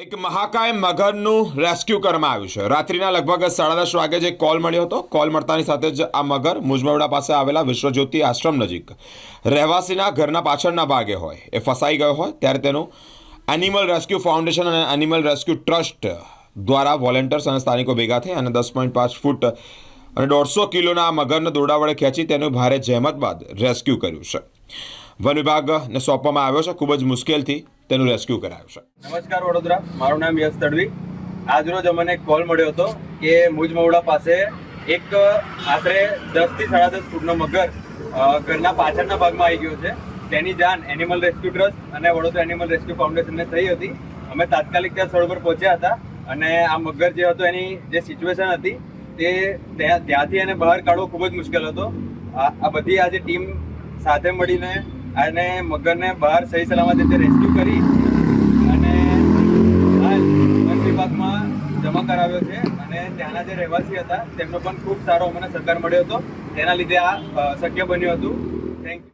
એક મહાકાય મગરનું રેસ્ક્યુ કરવામાં આવ્યું છે. રાત્રિના લગભગ સાડા દસ વાગે જે કોલ મળ્યો હતો કોલ મળતાની સાથે જ આ મગર મુજમવડા પાસે આવેલા વિશ્વજ્યોતિ આશ્રમ નજીક રહેવાસીના ઘરના પાછળના ભાગે હોય. એ ફસાઈ ગયો હોય, ત્યારે તેનું એનિમલ રેસ્ક્યુ ફાઉન્ડેશન અને એનિમલ રેસ્ક્યુ ટ્રસ્ટ દ્વારા વોલેન્ટિયર્સ અને સ્થાનિકો ભેગા થઈ અને દસ પોઈન્ટ પાંચ ફૂટ અને દોઢસો કિલોના આ મગરને દોરડા વડે ખેંચી તેનું ભારે જહેમત બાદ રેસ્ક્યુ કર્યું છે. વન વિભાગને સોંપવામાં આવ્યો છે. ખૂબ જ મુશ્કેલથી તેનું રેસ્ક્યુ કરાયું છે. નમસ્કાર વડોદરા. મારું નામ યશ તડવી. આજરોજ અમને એક કોલ મળ્યો હતો કે મુજ મવડા પાસે એક આશરે દસથી સાડા દસ ફૂટનો મગર ઘરના પાછળના ભાગમાં આવી ગયો છે. તેની જાણ એનિમલ રેસ્ક્યુ ટ્રસ્ટ અને વડોદરા એનિમલ રેસ્ક્યુ ફાઉન્ડેશનને થઈ હતી. અમે તાત્કાલિક ત્યાં સ્થળ પર પહોંચ્યા હતા અને આ મગર જે હતો એની જે સિચ્યુએશન હતી તે ત્યાં, ત્યાંથી એને બહાર કાઢવો ખૂબ જ મુશ્કેલ હતો. આ બધી આજે ટીમ સાથે મળીને અને મગરને બહાર સહી સલામત રીતે રેસ્ક્યુ કરી અને હાલ વન વિભાગમાં જમા કરાવ્યો છે. અને ત્યાંના જે રહેવાસી હતા, તેમનો પણ ખૂબ સારો અમને સહકાર મળ્યો હતો. તેના લીધે આ શક્ય બન્યું હતું. Thank you